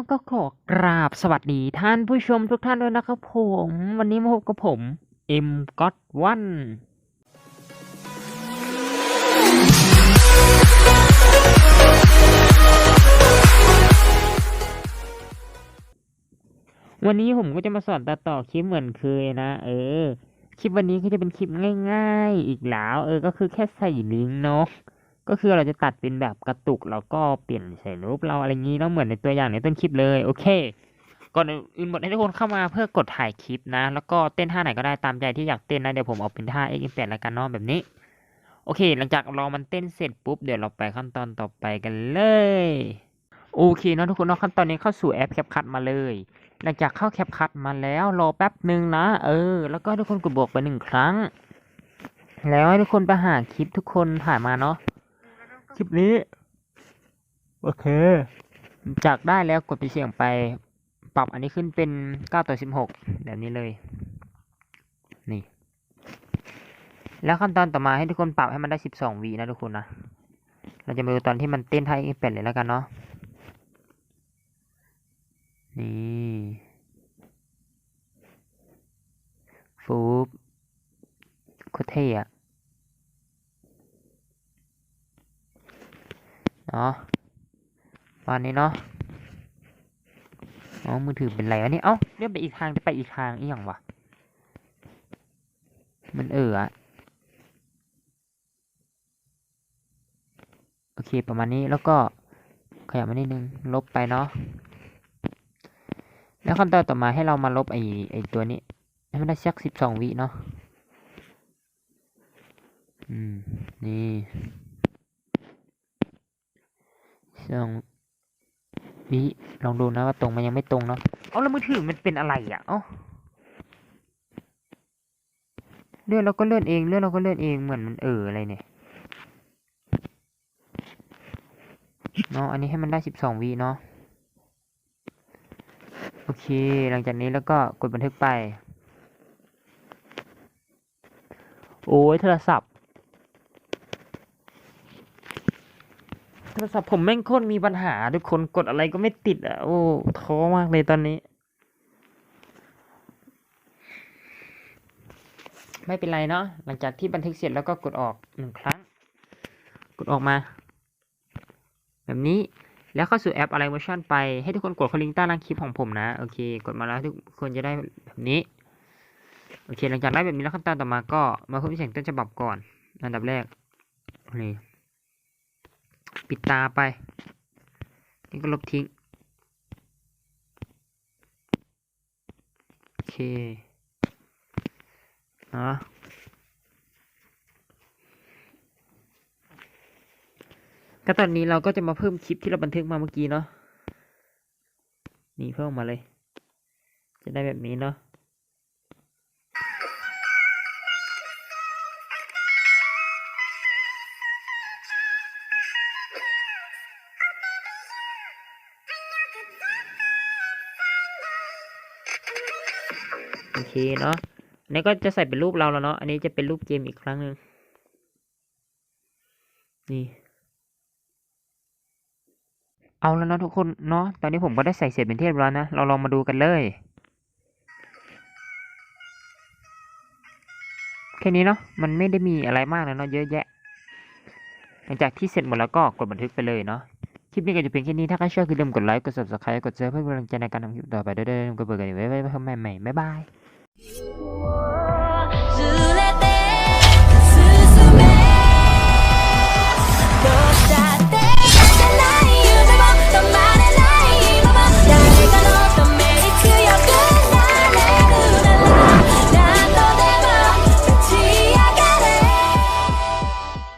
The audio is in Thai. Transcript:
แล้วก็ขอกราบสวัสดีท่านผู้ชมทุกท่านด้วยนะครับผม วันนี้มาพบกับผมเอ็มก็อตวันวันนี้ผมก็จะมาสอนตัดต่อคลิปเหมือนเคยนะ เออ คลิปวันนี้ก็จะเป็นคลิปง่าย ๆ อีกแล้ว เออ ก็คือแค่ใส่ลิงก์เนาะ ก็คือเราจะตัดเป็นแบบกระตุกแล้วก็เปลี่ยนใส่รูปเราอะไรงี้เนาะเหมือนในตัวอย่างในต้นคลิปเลยโอเคก่อนอื่นหมดให้ทุกคนเข้ามาเพื่อกดถ่ายคลิปนะ แล้วก็เต้นท่าไหนก็ได้ตามใจที่อยากเต้นนะเดี๋ยวผมเอาเป็นท่า x 8แล้วกันเนาะแบบนี้ โอเค หลังจากรอมันเต้นเสร็จปุ๊บเดี๋ยวเราไปขั้นตอนต่อไปกันเลยโอเคเนาะทุกคนเนาะขั้นตอนนี้เข้าสู่แอป CapCut มาเลย หลังจากเข้า CapCut มาแล้วรอแป๊บหนึ่งนะ เออ แล้วก็ทุกคนกดบวกไปหนึ่งครั้ง แล้วให้ทุกคนไปหาคลิปทุกคนถ่ายมาเนาะ ลิปนี้ โอเค จากได้แล้วกดไปเสียงไป ปรับอันนี้ขึ้นเป็นเก้าต่อสิบหกแบบนี้เลย นี่ แล้วขั้นตอนต่อมาให้ทุกคนปรับให้มันได้สิบสองวีนะทุกคนนะ เราจะมาดูตอนที่มันเต้นท่าเอฟเปเลยแล้วกันเนาะ นี่ฟูบโคเท่อะ เนาะวันนี้เนาะอ๋อมือถือเป็นไรวะนี่เอ้าเลื่อนไปอีกทางจะไปอีกทางอีหยังวะมันเอออะโอเคประมาณนี้แล้วก็ขยับมานิดนึงลบไปเนาะแล้วขั้นตอนต่อมาให้เรามาลบไอไอตัวนี้ให้มันได้สักสิบสองวิเนาะอืมนี่ สองวิลองดูนะว่าตรงมันยังไม่ตรงเนาะเอาแล้วมือถือมันเป็นอะไรอะเอ้าเลื่อนเราก็เลื่อนเองเลื่อนเราก็เลื่อนเองเหมือนมันเอออะไรเนี่ยเนาะอันนี้ให้มันได้สิบสองวิเนาะโอเค หลังจากนี้แล้วก็กดบันทึกไป โอ้ยโทรศัพท์ โท รศัพท์ผมแม่งโคตรมีปัญหา ทุกคนกดอะไรก็ไม่ติดอะ โอ้ท้อมากเลยตอนนี้ ไม่เป็นไรเนาะหลังจากที่บันทึกเสร็จแล้วก็กดออกหนึ่งครั้ง กดออกมา แบบนี้แล้วเข้าสู่แอปอะไรเวอร์ชันไปให้ทุกคนกดเข้าลิงก์ใต้ล่างคลิปของผมนะ โอเค กดมาแล้วทุกคนจะได้แบบนี้ โอเค หลังจากได้แบบนี้แล้วขั้นตอนต่อมาก็มาเพิ่มเสียงต้นฉบับก่อน อันดับแรกนี่ ปิดตาไปนี่ก็ลบทิ้ง โอเคเนาะก็ตอนนี้เราก็จะมาเพิ่มคลิปที่เราบันทึกมาเมื่อกี้เนาะนี่เพิ่มมาเลย จะได้แบบนี้เนาะ โอเคเนาะอันนี้ก็จะใส่เป็นรูปเราแล้วเนาะอันนี้จะเป็นรูปเกมอีกครั้งหนึ่งนี่เอาแล้วเนาะทุกคนเนาะตอนนี้ผมก็ได้ใส่เสร็จเป็นที่เรียบร้อยนะเราลองมาดูกันเลยแค่นี้เนาะมันไม่ได้มีอะไรมากนะเนาะเยอะแยะ หลังจากที่เสร็จหมดแล้วก็กดบันทึกไปเลยเนาะ คลิปนี้ก็จะเป็นแค่นี้ ถ้าใครชอบคือลืมกดไลค์ กด subscribe กดแชร์เพื่อเป็นกำลังใจในการทำคลิปต่อไปด้วยๆก็เปิดกันอีกไว้ไว้ไว้ไว้ใหม่ๆบ๊ายบาย